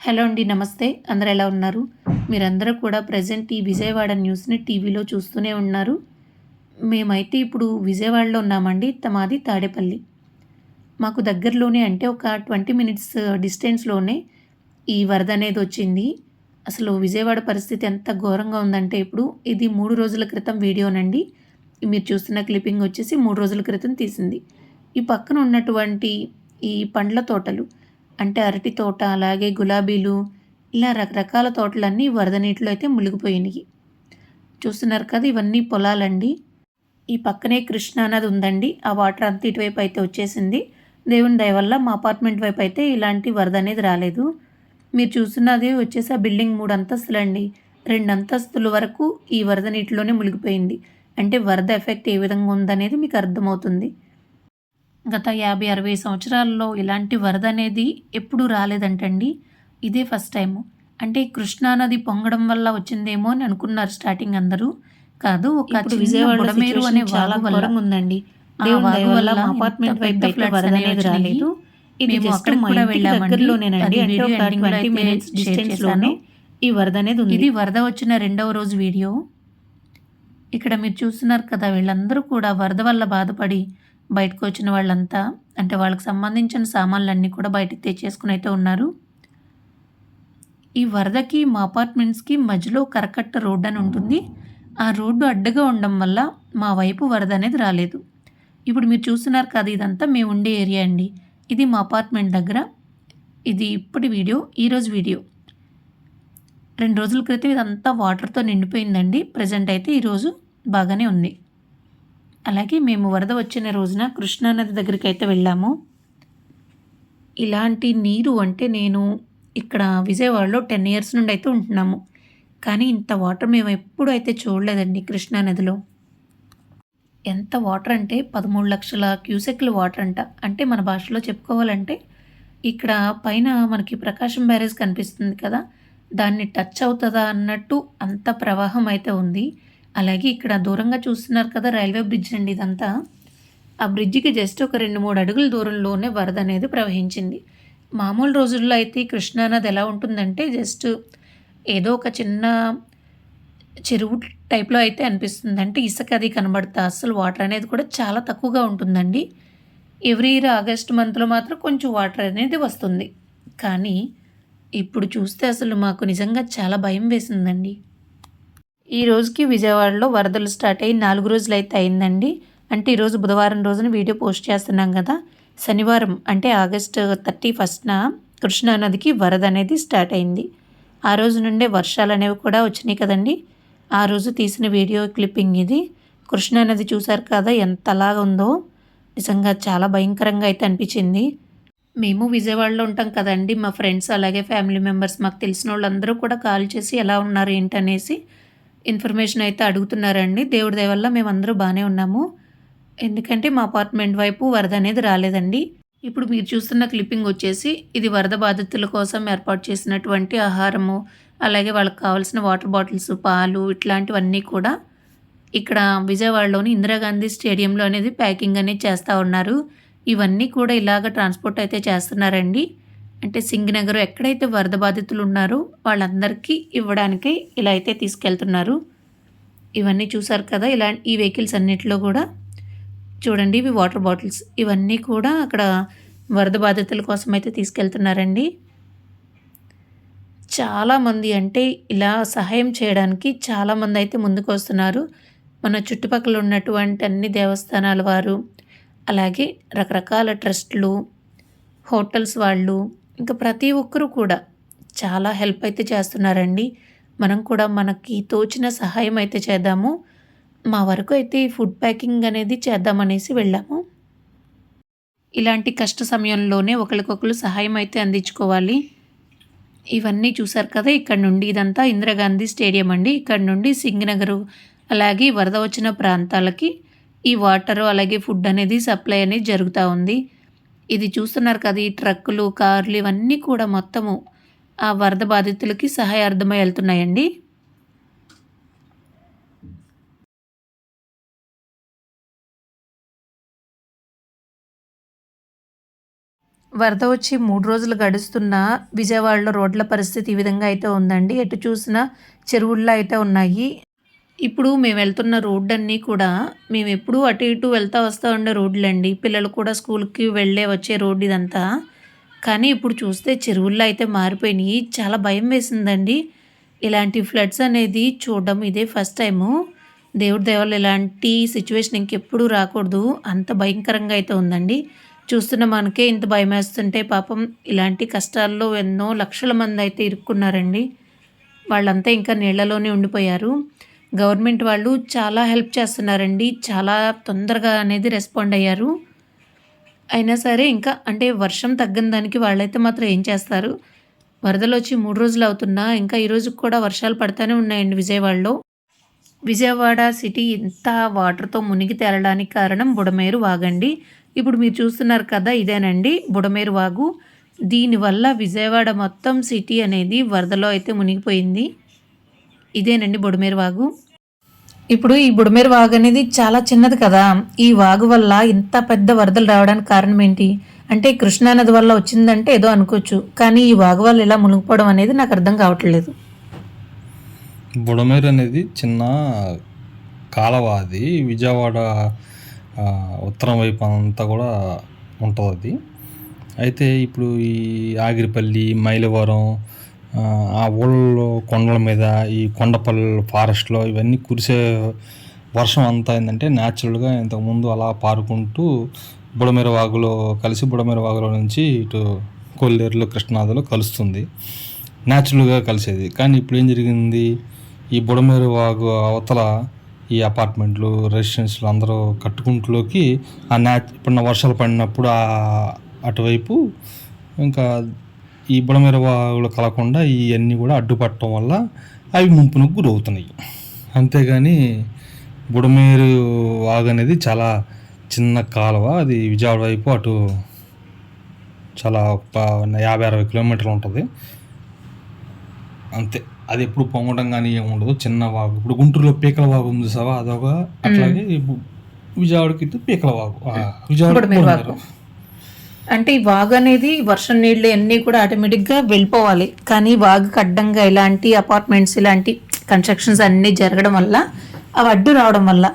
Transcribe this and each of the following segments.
Hello అండి నమస్తే. అందరు ఎలా ఉన్నారు? మీరందరూ కూడా ప్రజెంట్ ఈ విజయవాడ న్యూస్ని టీవీలో చూస్తూనే ఉన్నారు. మేమైతే ఇప్పుడు విజయవాడలో ఉన్నామండి మాది తాడేపల్లి. మాకు దగ్గరలోనే అంటే ఒక ట్వంటీ మినిట్స్ డిస్టెన్స్లోనే ఈ వరద అనేది వచ్చింది. అసలు విజయవాడ పరిస్థితి ఎంత ఘోరంగా ఉందంటే ఇప్పుడు ఇది మూడు రోజుల క్రితం వీడియోనండి. మీరు చూస్తున్న క్లిప్పింగ్ వచ్చేసి మూడు రోజుల క్రితం తీసింది. ఈ పక్కన ఉన్నటువంటి ఈ పండ్ల తోటలు అంటే అరటి తోట అలాగే గులాబీలు ఇలా రకరకాల తోటలన్నీ వరద నీటిలో అయితే మునిగిపోయినాయి. చూస్తున్నారు కదా ఇవన్నీ పొలాలండి. ఈ పక్కనే కృష్ణా నది ఉందండి. ఆ వాటర్ అంతా ఇటువైపు అయితే వచ్చేసింది. దేవుని దయ వల్ల మా అపార్ట్మెంట్ వైపు అయితే ఇలాంటి వరద అనేది రాలేదు. మీరు చూస్తున్నది వచ్చేసి ఆ బిల్డింగ్ మూడు అంతస్తులండి. రెండు అంతస్తుల వరకు ఈ వరద నీటిలోనే మునిగిపోయింది. అంటే వరద ఎఫెక్ట్ ఏ విధంగా ఉందనేది మీకు అర్థమవుతుంది. గత యాభై అరవై సంవత్సరాల్లో ఇలాంటి వరద అనేది ఎప్పుడూ రాలేదంటండి. ఇదే ఫస్ట్ టైం అంటే ఈ కృష్ణా నది పొంగడం వల్ల వచ్చిందేమో అని అనుకున్నారు స్టార్టింగ్ అందరూ. కాదు ఒక అనే చాలా ఉందండి ఆ దేవుని వాగు దయ వల్ల వల్ల మా మా అపార్ట్మెంట్ apartment వైపు వైపు అయితే అయితే వరద అనేది రాలేదు. ఇది మేము just అక్కడికి మా కూడా ఇంటికి వెళ్ళామండి. దగ్గరలోనేనండి. అది అంటే వీడియో ఒక ending లో 20 అయితే minutes share distance చేశాను. లోనే ఈ వరద అనేది ఉంది. ఇది వరద వచ్చిన రెండవ రోజు వీడియో. ఇక్కడ మీరు చూస్తున్నారు కదా వీళ్ళందరూ కూడా వరద వల్ల బాధపడి బయటకు వచ్చిన వాళ్ళంతా అంటే వాళ్ళకి సంబంధించిన సామాన్లన్నీ కూడా బయటకు తెచ్చేసుకుని అయితే ఉన్నారు. ఈ వరదకి మా అపార్ట్మెంట్స్కి మధ్యలో కరకట్ట రోడ్డు అని ఉంటుంది. ఆ రోడ్డు అడ్డగా ఉండడం వల్ల మా వైపు వరద అనేది రాలేదు. ఇప్పుడు మీరు చూస్తున్నారు కదా ఇదంతా మేము ఉండే ఏరియా అండి. ఇది మా అపార్ట్మెంట్ దగ్గర. ఇది ఇప్పటి వీడియో ఈరోజు వీడియో. రెండు రోజుల క్రితం ఇదంతా వాటర్తో నిండిపోయిందండి. ప్రజెంట్ అయితే ఈరోజు బాగానే ఉంది. అలాగే మేము వరద వచ్చిన రోజున కృష్ణానది దగ్గరికి అయితే వెళ్ళాము. ఇలాంటి నీరు అంటే నేను ఇక్కడ విజయవాడలో టెన్ ఇయర్స్ నుండి అయితే ఉంటున్నాము. కానీ ఇంత వాటర్ మేము ఎప్పుడు అయితే చూడలేదండి కృష్ణానదిలో ఎంత వాటర్ అంటే పదమూడు లక్షల క్యూసెక్లు వాటర్ అంట. అంటే మన భాషలో చెప్పుకోవాలంటే ఇక్కడ పైన మనకి ప్రకాశం బ్యారేజ్ కనిపిస్తుంది కదా. దాన్ని టచ్ అవుతుందా అన్నట్టు అంత ప్రవాహం అయితే ఉంది. అలాగే ఇక్కడ దూరంగా చూస్తున్నారు కదా రైల్వే బ్రిడ్జ్ అండి ఇదంతా. ఆ బ్రిడ్జికి జస్ట్ ఒక రెండు మూడు అడుగుల దూరంలోనే వరద అనేది ప్రవహించింది. మామూలు రోజుల్లో అయితే కృష్ణానది ఎలా ఉంటుందంటే జస్ట్ ఏదో ఒక చిన్న చెరువు టైప్లో అయితే అనిపిస్తుంది. అంటే ఇసుక అది కనబడతా అసలు వాటర్ అనేది కూడా చాలా తక్కువగా ఉంటుందండి. ఎవ్రీ ఇయర్ ఆగస్ట్ మంత్లో మాత్రం కొంచెం వాటర్ అనేది వస్తుంది. కానీ ఇప్పుడు చూస్తే అసలు మాకు నిజంగా చాలా భయం వేసిందండి. ఈ రోజుకి విజయవాడలో వరదలు స్టార్ట్ అయ్యి నాలుగు రోజులు అయితే అయిందండి. అంటే ఈరోజు బుధవారం రోజున వీడియో పోస్ట్ చేస్తున్నాం కదా. శనివారం అంటే ఆగస్టు థర్టీ ఫస్ట్న కృష్ణానదికి వరద అనేది స్టార్ట్ అయింది. ఆ రోజు నుండే వర్షాలు అనేవి కూడా వచ్చినాయి కదండి. ఆ రోజు తీసిన వీడియో క్లిప్పింగ్ ఇది. కృష్ణానది చూశారు కదా ఎంతలాగా ఉందో. నిజంగా చాలా భయంకరంగా అయితే అనిపించింది. మేము విజయవాడలో ఉంటాం కదండి. మా ఫ్రెండ్స్ అలాగే ఫ్యామిలీ మెంబర్స్ మాకు తెలిసిన వాళ్ళందరూ కూడా కాల్ చేసి ఎలా ఉన్నారు ఏంటనేసి ఇన్ఫర్మేషన్ అయితే అడుగుతున్నారండి. దేవుడి దయవల్ల మేమందరూ బాగానే ఉన్నాము. ఎందుకంటే మా అపార్ట్మెంట్ వైపు వరద అనేది రాలేదండి. ఇప్పుడు మీరు చూస్తున్న క్లిప్పింగ్ వచ్చేసి ఇది వరద బాధితుల కోసం ఏర్పాటు చేసినటువంటి ఆహారము అలాగే వాళ్ళకి కావాల్సిన వాటర్ బాటిల్స్ పాలు ఇట్లాంటివన్నీ కూడా ఇక్కడ విజయవాడలోని ఇందిరాగాంధీ స్టేడియంలో అనేది ప్యాకింగ్ అనేది చేస్తూ ఉన్నారు. ఇవన్నీ కూడా ఇలాగ ట్రాన్స్పోర్ట్ అయితే చేస్తున్నారండి. అంటే సింగనగర్ ఎక్కడైతే వరద బాధితులు ఉన్నారో వాళ్ళందరికీ ఇవ్వడానికి ఇలా అయితే తీసుకెళ్తున్నారు. ఇవన్నీ చూసారు కదా ఇలా ఈ వెహికల్స్ అన్నిటిలో కూడా. చూడండి ఇవి వాటర్ బాటిల్స్. ఇవన్నీ కూడా అక్కడ వరద బాధితుల కోసం అయితే తీసుకెళ్తున్నారండి. చాలామంది అంటే ఇలా సహాయం చేయడానికి చాలామంది అయితే ముందుకు వస్తున్నారు. మన చుట్టుపక్కల ఉన్నటువంటి అన్ని దేవస్థానాల వారు అలాగే రకరకాల ట్రస్ట్లు హోటల్స్ వాళ్ళు ఇంకా ప్రతి ఒక్కరూ కూడా చాలా హెల్ప్ అయితే చేస్తున్నారండి. మనం కూడా మనకి తోచిన సహాయం అయితే చేద్దాము. మా వరకు అయితే ఈ ఫుడ్ ప్యాకింగ్ అనేది చేద్దామనేసి వెళ్ళాము. ఇలాంటి కష్ట సమయంలోనే ఒకరికొకరు సహాయం అయితే అందించుకోవాలి. ఇవన్నీ చూసారు కదా ఇక్కడ నుండి ఇదంతా ఇందిరాగాంధీ స్టేడియం అండి. ఇక్కడ నుండి సింగనగరు అలాగే వరద వచ్చిన ప్రాంతాలకి ఈ వాటరు అలాగే ఫుడ్ అనేది సప్లై అనేది జరుగుతూ ఉంది. ఇది చూస్తున్నారు కదా ఈ ట్రక్కులు కార్లు ఇవన్నీ కూడా మొత్తము ఆ వరద బాధితులకి సహాయార్థమై వెళ్తున్నాయండి. వరద వచ్చి మూడు రోజులు గడుస్తున్న విజయవాడలో రోడ్ల పరిస్థితి ఈ విధంగా అయితే ఉందండి. ఎటు చూసినా చెరువుల్లో అయితే ఉన్నాయి. ఇప్పుడు మేము వెళ్తున్న రోడ్డు అన్నీ కూడా మేము ఎప్పుడూ అటు ఇటు వెళ్తా వస్తూ ఉండే రోడ్లండి. పిల్లలు కూడా స్కూల్కి వెళ్ళే వచ్చే రోడ్డు ఇదంతా. కానీ ఇప్పుడు చూస్తే చెరువుల్లో అయితే మారిపోయినాయి. చాలా భయం వేసిందండి. ఇలాంటి ఫ్లడ్స్ అనేది చూడడం ఇదే ఫస్ట్ టైము. దేవుడి దేవాలు ఇలాంటి సిచ్యువేషన్ ఇంకెప్పుడు రాకూడదు. అంత భయంకరంగా అయితే ఉందండి. చూస్తున్న మనకే ఇంత భయం వేస్తుంటే పాపం ఇలాంటి కష్టాల్లో ఎన్నో లక్షల మంది అయితే ఇరుక్కున్నారండి. వాళ్ళంతా ఇంకా నీళ్ళలోనే ఉండిపోయారు. గవర్నమెంట్ వాళ్ళు చాలా హెల్ప్ చేస్తున్నారండి. చాలా తొందరగా అనేది రెస్పాండ్ అయ్యారు. అయినా సరే ఇంకా అంటే వర్షం తగ్గిన దానికి వాళ్ళైతే మాత్రం ఏం చేస్తారు? వరదలు వచ్చి మూడు రోజులు అవుతున్నా ఇంకా ఈరోజు కూడా వర్షాలు పడుతూనే ఉన్నాయండి విజయవాడలో. విజయవాడ సిటీ ఇంత వాటర్తో మునిగి తేలడానికి కారణం బుడమేరు వాగండి ఇప్పుడు మీరు చూస్తున్నారు కదా ఇదేనండి బుడమేరు వాగు. దీనివల్ల విజయవాడ మొత్తం సిటీ అనేది వరదలో అయితే మునిగిపోయింది. ఇదేనండి బుడమేరు వాగు? ఇప్పుడు ఈ బుడమేరు వాగు అనేది చాలా చిన్నది కదా. ఈ వాగు వల్ల ఇంత పెద్ద వరదలు రావడానికి కారణం ఏంటి? అంటే కృష్ణా నది వల్ల వచ్చిందంటే ఏదో అనుకోవచ్చు. కానీ ఈ వాగు వల్ల ఇలా మునిగిపోవడం అనేది నాకు అర్థం కావట్లేదు. బుడమేరు అనేది చిన్న కాలవ అది విజయవాడ ఉత్తరం వైపు అంతా కూడా ఉంటుంది అది అయితే ఇప్పుడు ఈ ఆగిరిపల్లి మైలవరం ఆ, ఊళ్ళో కొండల మీద ఈ కొండపల్లి ఫారెస్ట్లో ఇవన్నీ కురిసే వర్షం అంతా ఏంటంటే న్యాచురల్గా ఇంతకుముందు అలా పారుకుంటూ బుడమేర వాగులో కలిసి బుడమేర వాగులో నుంచి ఇటు కొల్లేరులో కృష్ణాదిలో కలుస్తుంది. న్యాచురల్గా కలిసేది. కానీ ఇప్పుడు ఏం జరిగింది? ఈ బుడమేరు వాగు అవతల ఈ అపార్ట్మెంట్లు రెసిడెన్స్లు అందరూ కట్టుకుంటులోకి ఆ న్యాచ్ ఇప్పుడు వర్షాలు పడినప్పుడు అటువైపు ఇంకా ఈ బుడమేర వాగులు కలగకుండా ఇవన్నీ కూడా అడ్డుపట్టడం వల్ల అవి ముంపునకు గురవుతున్నాయి. అంతేగాని బుడమేరు వాగు అనేది చాలా చిన్న కాలువ. అది విజయవాడ వైపు అటు చాలా యాభై అరవై కిలోమీటర్లు ఉంటుంది. అంతే. అది ఎప్పుడు పొంగడం కానీ ఏమి ఉండదు. చిన్న వాగు. ఇప్పుడు గుంటూరులో పీకల వాగు ఉంది సవా అదొక అట్లాగే విజయవాడకి పీకల వాగు. విజయవాడ. అంటే ఈ వాగు అనేది వర్షం నీళ్ళు అన్నీ కూడా ఆటోమేటిక్గా వెళ్ళిపోవాలి. కానీ వాగుకి అడ్డంగా ఇలాంటి అపార్ట్మెంట్స్ ఇలాంటి కన్స్ట్రక్షన్స్ అన్నీ జరగడం వల్ల అవి అడ్డు రావడం వల్ల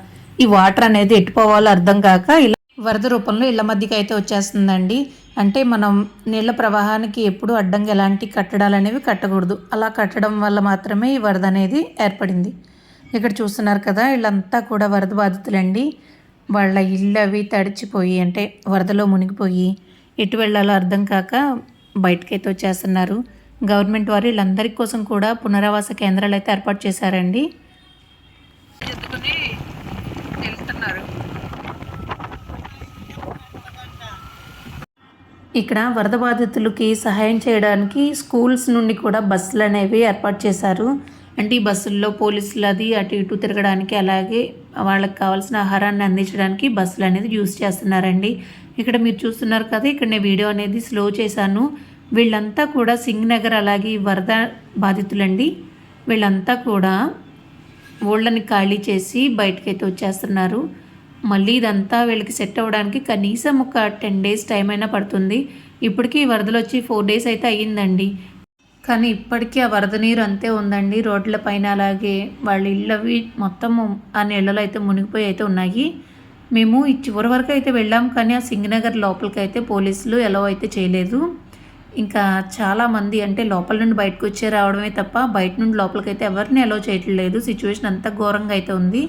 ఈ వాటర్ అనేది ఎట్టుపోవాలో అర్థం కాక ఇలా వరద రూపంలో ఇళ్ళ మధ్యకి అయితే వచ్చేస్తుందండి. అంటే మనం నీళ్ళ ప్రవాహానికి ఎప్పుడు అడ్డంగా ఎలాంటి కట్టడాలు అనేవి కట్టకూడదు. అలా కట్టడం వల్ల మాత్రమే ఈ వరద అనేది ఏర్పడింది. ఇక్కడ చూస్తున్నారు కదా వీళ్ళంతా కూడా వరద బాధితులండి. వాళ్ళ ఇళ్ళు అవి తడిచిపోయి అంటే వరదలో మునిగిపోయి ఎటు వెళ్ళాలో అర్థం కాక బయటకైతే వచ్చేస్తున్నారు. గవర్నమెంట్ వారు వీళ్ళందరి కోసం కూడా పునరావాస కేంద్రాలు అయితే ఏర్పాటు చేశారండి. ఇక్కడ వరద బాధితులకి సహాయం చేయడానికి స్కూల్స్ నుండి కూడా బస్సులు అనేవి ఏర్పాటు చేశారు. అంటే ఈ బస్సుల్లో పోలీసులు అది అటు ఇటు తిరగడానికి అలాగే వాళ్ళకి కావాల్సిన ఆహారాన్ని అందించడానికి బస్సులు అనేది యూస్ చేస్తున్నారండి. ఇక్కడ మీరు చూస్తున్నారు కదా ఇక్కడ నేను వీడియో అనేది స్లో చేశాను. వీళ్ళంతా కూడా సింగ్ నగర్ అలాగే వరద బాధితులండి. వీళ్ళంతా కూడా ఊళ్ళని ఖాళీ చేసి బయటకైతే వచ్చేస్తున్నారు. మళ్ళీ ఇదంతా వీళ్ళకి సెట్ అవ్వడానికి కనీసం ఒక టెన్ డేస్ టైం అయినా పడుతుంది. ఇప్పటికీ ఈ వరదలు వచ్చి ఫోర్ డేస్ అయితే అయ్యిందండి. కానీ ఇప్పటికీ ఆ వరద నీరు అంతే ఉందండి. రోడ్ల పైన అలాగే వాళ్ళ ఇళ్ళవి మొత్తం ఆ నీళ్ళలో అయితే మునిగిపోయి అయితే ఉన్నాయి. మేము ఈ చివరి వరకు అయితే వెళ్ళాం కానీ ఆ సింగనగర్ లోపలికి అయితే పోలీసులు ఎలా అయితే చేయలేదు. ఇంకా చాలామంది అంటే లోపల నుండి బయటకు వచ్చే రావడమే తప్ప బయట నుండి లోపలికి అయితే ఎవరిని అలో చేయట్లేదు. సిచ్యువేషన్ అంతా ఘోరంగా అయితే ఉంది.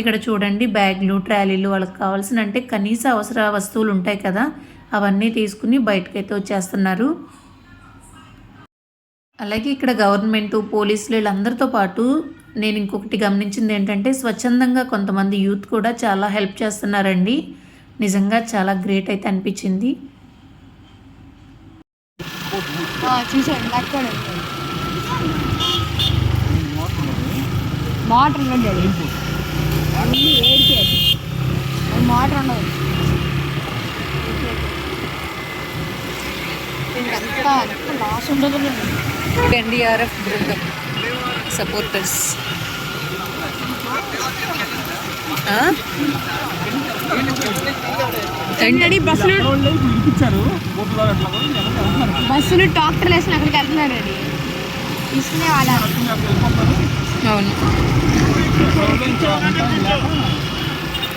ఇక్కడ చూడండి బ్యాగ్లు ట్రాలీలు వాళ్ళకి కావాల్సిన అంటే కనీస అవసర వస్తువులు ఉంటాయి కదా అవన్నీ తీసుకుని బయటకైతే వచ్చేస్తున్నారు. అలాగే ఇక్కడ గవర్నమెంట్ పోలీసులు వీళ్ళందరితో పాటు నేను ఇంకొకటి గమనించింది ఏంటంటే స్వచ్ఛందంగా కొంతమంది యూత్ కూడా చాలా హెల్ప్ చేస్తున్నారండి. నిజంగా చాలా గ్రేట్ అయితే అనిపించింది. మోటార్ ఉండదు. మోటార్ ఎన్డీఆర్ఎఫ్ బృందం సపోర్టర్స్ ఏంటండి బస్సులు బస్సులు వేసిన అక్కడికి వెళ్తున్నాడు అండి తీసుకునే వాళ్ళ అవును.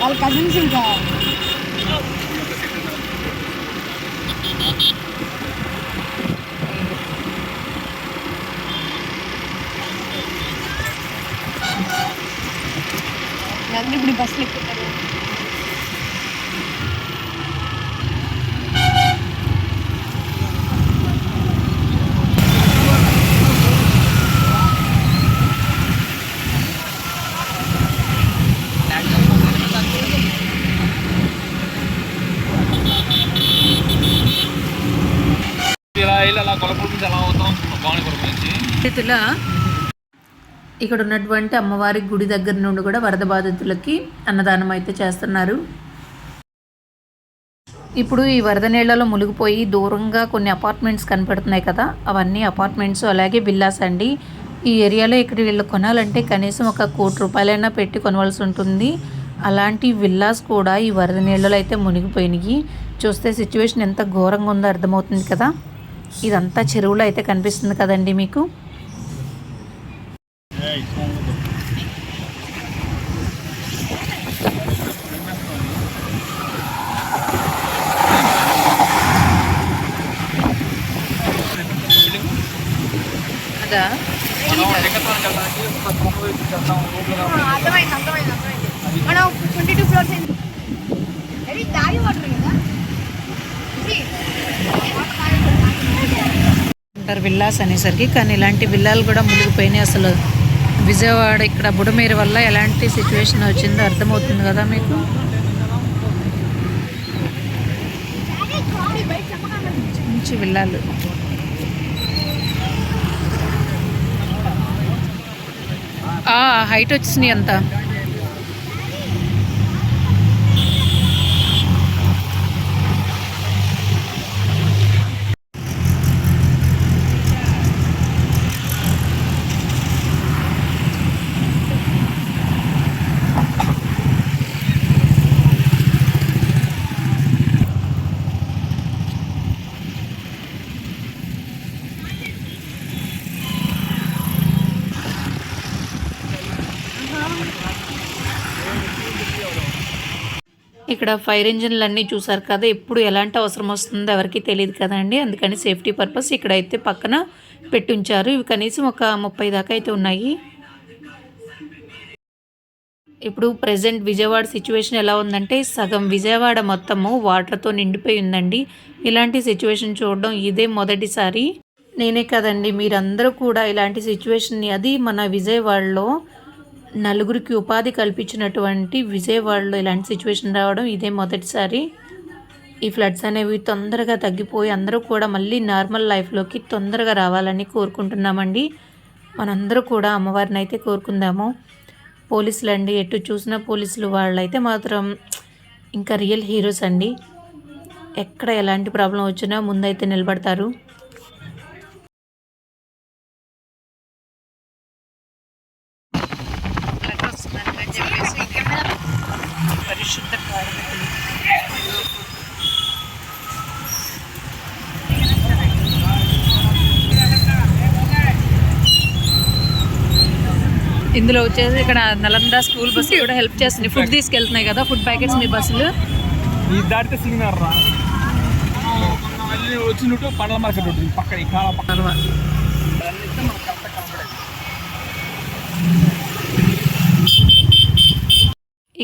వాళ్ళ కజిన్స్ ఇంకా. అందరూ ఇప్పుడు ఈ బస్సులు ఎక్కుతారు ఇలా వెళ్ళి అలా కొలపూర్ నుంచి అలా అవుతాం భవానీపురం నుంచి బాధితుల ఇక్కడ ఉన్నటువంటి అమ్మవారి గుడి దగ్గర నుండి కూడా వరద బాధితులకి అన్నదానం అయితే చేస్తున్నారు. ఇప్పుడు ఈ వరద నీళ్ళలో మునిగిపోయి దూరంగా కొన్ని అపార్ట్మెంట్స్ కనపడుతున్నాయి కదా అవన్నీ అపార్ట్మెంట్స్ అలాగే విల్లాస్ అండి. ఈ ఏరియాలో ఇక్కడ వీళ్ళు కొనాలంటే కనీసం ఒక కోటి రూపాయలైనా పెట్టి కొనవలసి ఉంటుంది. అలాంటి విల్లాస్ కూడా ఈ వరద నీళ్ళలో అయితే మునిగిపోయినాయి. చూస్తే సిచ్యువేషన్ ఎంత ఘోరంగా ఉందో అర్థమవుతుంది కదా. ఇదంతా చెరువులో అయితే కనిపిస్తుంది కదండి మీకు అదా మనం ఎక్కడికి వెళ్ళడానికి ఒక తొంభై వైపు వెళ్తాం రోడ్లు అర్థమైంది అర్థమైంది అర్థమైంది మనం ట్వంటీ టూ ఫ్లోర్స్ అది దారి వాటర్ కదా ఇది. అంటారు విల్లాస్ అనేసరికి కానీ ఇలాంటి విల్లాలు కూడా మునిగిపోయినాయి అసలు విజయవాడ ఇక్కడ బుడమేరు వల్ల ఎలాంటి సిచ్యువేషన్ వచ్చిందో అర్థమవుతుంది కదా మీకు? మంచి వెళ్ళాలి. హైట్ వచ్చినాయి అంతా. ఇక్కడ ఫైర్ ఇంజిన్లన్నీ చూసారు కదా ఎప్పుడు ఎలాంటి అవసరం వస్తుందో ఎవరికి తెలియదు కదండి అందుకని సేఫ్టీ పర్పస్ ఇక్కడైతే పక్కన పెట్టి ఉంచారు ఇవి కనీసం ఒక ముప్పై దాకా అయితే ఉన్నాయి. ఇప్పుడు ప్రజెంట్ విజయవాడ సిచ్యువేషన్ ఎలా ఉందంటే సగం విజయవాడ మొత్తము వాటర్తో నిండిపోయి ఉందండి. ఇలాంటి సిచ్యువేషన్ చూడడం ఇదే మొదటిసారి. నేనే కదండి మీరందరూ కూడా ఇలాంటి సిచ్యువేషన్ని అది మన విజయవాడలో నలుగురికి ఉపాధి కల్పించినటువంటి విజయవాడలో ఇలాంటి సిచ్యువేషన్ రావడం ఇదే మొదటిసారి. ఈ ఫ్లడ్స్ అనేవి తొందరగా తగ్గిపోయి అందరూ కూడా మళ్ళీ నార్మల్ లైఫ్లోకి తొందరగా రావాలని కోరుకుంటున్నామండి. మనందరూ కూడా అమ్మవారిని అయితే కోరుకుందాము. పోలీసులు అండి ఎటు చూసినా పోలీసులు వాళ్ళైతే మాత్రం ఇంకా రియల్ హీరోస్ అండి. ఎక్కడ ఎలాంటి ప్రాబ్లం వచ్చినా ముందైతే నిలబడతారు. పరిశుద్ధ కార్మికులు ఇందులో వచ్చేసి ఇక్కడ నలంద స్కూల్ బస్సు కూడా హెల్ప్ చేస్తుంది. ఫుడ్ తీసుకెళ్తున్నాయి కదా ఫుడ్ ప్యాకెట్స్ మీ బస్సులు? దాటితే రా. వచ్చినట్టు పండ్ల మార్కెట్ ఉంటుంది పక్క ఈ పక్కన.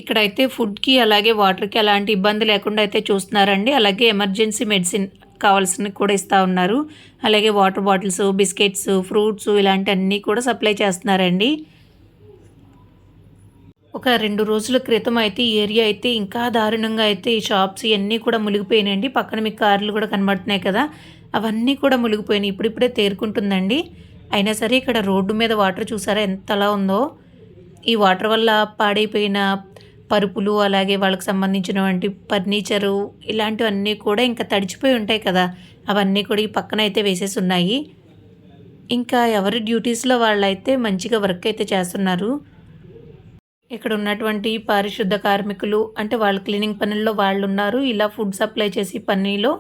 ఇక్కడైతే ఫుడ్కి అలాగే వాటర్కి ఎలాంటి ఇబ్బంది లేకుండా అయితే చూస్తున్నారండి. అలాగే ఎమర్జెన్సీ మెడిసిన్ కావాల్సిన కూడా ఇస్తూ ఉన్నారు. అలాగే వాటర్ బాటిల్స్ బిస్కెట్స్ ఫ్రూట్స్ ఇలాంటివన్నీ కూడా సప్లై చేస్తున్నారండి. ఒక రెండు రోజుల క్రితం అయితే ఈ ఏరియా అయితే ఇంకా దారుణంగా అయితే ఈ షాప్స్ ఇవన్నీ కూడా మునిగిపోయినాయండి. పక్కన మీకు కార్లు కూడా కనబడుతున్నాయి కదా. అవన్నీ కూడా మునిగిపోయినాయి. ఇప్పుడిప్పుడే తేరుకుంటుందండి. అయినా సరే ఇక్కడ రోడ్డు మీద వాటర్ చూసారా ఎంతలా ఉందో. ఈ వాటర్ వల్ల పాడైపోయిన పరుపులు అలాగే వాళ్ళకి సంబంధించినటువంటి ఫర్నిచరు ఇలాంటివన్నీ కూడా ఇంకా తడిచిపోయి ఉంటాయి కదా. అవన్నీ కూడా ఈ పక్కన అయితే వేసేసి ఉన్నాయి. ఇంకా ఎవరి డ్యూటీస్లో వాళ్ళైతే మంచిగా వర్క్ అయితే చేస్తున్నారు. ఇక్కడ ఉన్నటువంటి పారిశుద్ధ కార్మికులు అంటే వాళ్ళ క్లీనింగ్ పనుల్లో వాళ్ళు ఉన్నారు ఇలా ఫుడ్ సప్లై చేసి పనిలో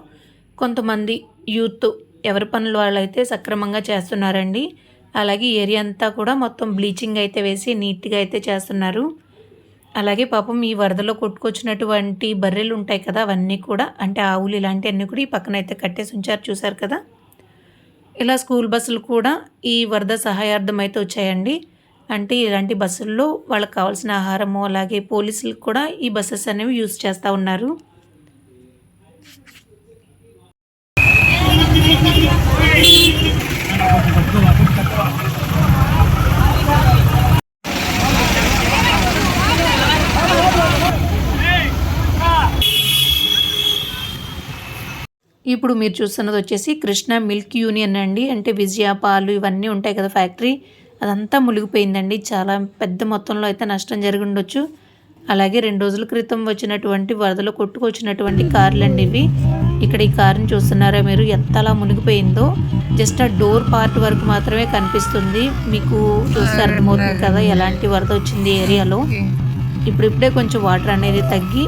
కొంతమంది యూత్ ఎవరి పనులు వాళ్ళైతే సక్రమంగా చేస్తున్నారండి. అలాగే ఏరియా అంతా కూడా మొత్తం బ్లీచింగ్ అయితే వేసి నీట్గా అయితే చేస్తున్నారు. అలాగే పాపం ఈ వరదలో కొట్టుకొచ్చినటువంటి బర్రెలు ఉంటాయి కదా అవన్నీ కూడా అంటే ఆవులు ఇలాంటివన్నీ కూడా ఈ పక్కన అయితే కట్టేసి ఉంచారు చూసారు కదా? ఇలా స్కూల్ బస్సులు కూడా ఈ వరద సహాయార్థం అయితే వచ్చాయండి. అంటే ఇలాంటి బస్సుల్లో వాళ్ళకి కావాల్సిన ఆహారము అలాగే పోలీసులు కూడా ఈ బస్సెస్ అనేవి యూజ్ చేస్తూ ఉన్నారు. ఇప్పుడు మీరు చూస్తున్నది వచ్చేసి కృష్ణ మిల్క్ యూనియన్ అండి. అంటే విజయ పాలు ఇవన్నీ ఉంటాయి కదా ఫ్యాక్టరీ. అదంతా మునిగిపోయిందండి. చాలా పెద్ద మొత్తంలో అయితే నష్టం జరిగి ఉండొచ్చు అలాగే రెండు రోజుల క్రితం వచ్చినటువంటి వరదలో కొట్టుకొచ్చినటువంటి కార్లు అండి ఇవి. ఇక్కడ ఈ కారుని చూస్తున్నారా మీరు? ఎంతలా మునిగిపోయిందో. జస్ట్ ఆ డోర్ పార్ట్ వరకు మాత్రమే కనిపిస్తుంది. మీకు చూస్తే అర్థమవుతుంది కదా ఎలాంటి వరద వచ్చింది ఏరియాలో. ఇప్పుడిప్పుడే కొంచెం వాటర్ అనేది తగ్గి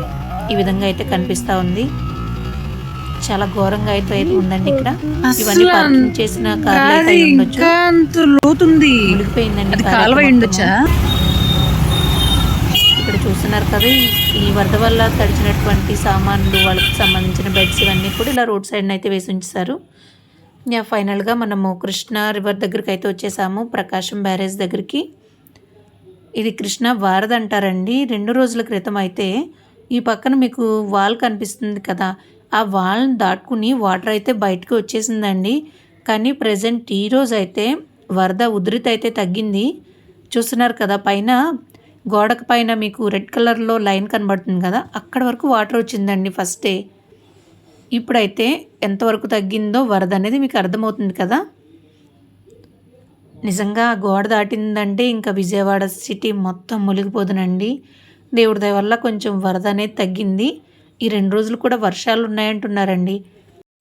ఈ విధంగా అయితే కనిపిస్తూ ఉంది. చాలా ఘోరంగా అయితే ఉందండి ఇక్కడ. ఇవన్నీ పార్కింగ్ చేసిన కార్లు లోతుంది. మునిగిపోయిందండి కాలువ ఉండొచ్చా ఇక్కడ చూస్తున్నారు కదా ఈ- వరద వల్ల తడిచినటువంటి సామాన్లు వాళ్ళకి సంబంధించిన బెడ్స్ ఇవన్నీ కూడా ఇలా రోడ్ సైడ్ అయితే వేసి ఉంచారు యా ఫైనల్గా మనము కృష్ణా రివర్ దగ్గరికి అయితే వచ్చేసాము ప్రకాశం బ్యారేజ్ దగ్గరికి. ఇది కృష్ణ వారధ అంటారండి. రెండు రోజుల క్రితం అయితే ఈ పక్కన మీకు వాల్ కనిపిస్తుంది కదా ఆ వాల్ని దాటుకుని వాటర్ అయితే బయటకు వచ్చేసిందండి. కానీ ప్రజెంట్ ఈ రోజు అయితే వరద ఉధృతి అయితే తగ్గింది. చూస్తున్నారు కదా పైన గోడకు పైన మీకు రెడ్ కలర్లో లైన్ కనబడుతుంది కదా అక్కడ వరకు వాటర్ వచ్చిందండి ఫస్టే ఇప్పుడైతే ఎంతవరకు తగ్గిందో వరద అనేది మీకు అర్థమవుతుంది కదా. నిజంగా ఆ గోడ దాటిందంటే ఇంకా విజయవాడ సిటీ మొత్తం మునిగిపోదునండి దేవుడి దయ వల్ల కొంచెం వరద అనేది తగ్గింది. ఈ రెండు రోజులు కూడా వర్షాలు ఉన్నాయంటున్నారండి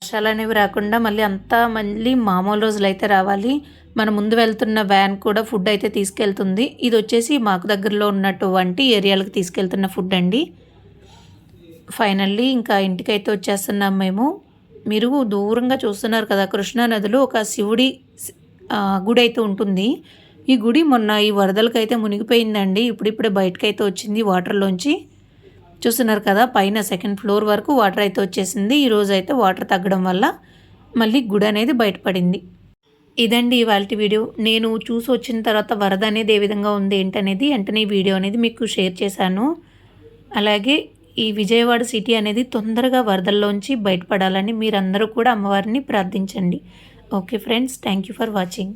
వర్షాలు అనేవి రాకుండా మళ్ళీ అంతా మళ్ళీ మామూలు రోజులు అయితే రావాలి. మన ముందు వెళ్తున్న వ్యాన్ కూడా ఫుడ్ అయితే తీసుకెళ్తుంది. ఇది వచ్చేసి మాకు దగ్గరలో ఉన్నటువంటి ఏరియాలకు తీసుకెళ్తున్న ఫుడ్ అండి. ఫైనల్లీ ఇంకా ఇంటికైతే వచ్చేస్తున్నాం మేము. మీరు దూరంగా చూస్తున్నారు కదా కృష్ణా నదిలో ఒక శివుడి గుడి అయితే ఉంటుంది. ఈ గుడి మొన్న ఈ వరదలకైతే మునిగిపోయిందండి. ఇప్పుడిప్పుడే బయటకైతే వచ్చింది వాటర్లోంచి. చూస్తున్నారు కదా పైన సెకండ్ ఫ్లోర్ వరకు వాటర్ అయితే వచ్చేసింది. ఈరోజు అయితే వాటర్ తగ్గడం వల్ల మళ్ళీ గుడి అనేది బయటపడింది. ఇదండి ఇవాళ వీడియో. నేను చూసి వచ్చిన తర్వాత వరద అనేది ఏ విధంగా ఉంది ఏంటనేది వెంటనే వీడియో అనేది మీకు షేర్ చేశాను. అలాగే ఈ విజయవాడ సిటీ అనేది తొందరగా వరదల్లోంచి బయటపడాలని మీరందరూ కూడా అమ్మవారిని ప్రార్థించండి. Okay friends thank you for watching.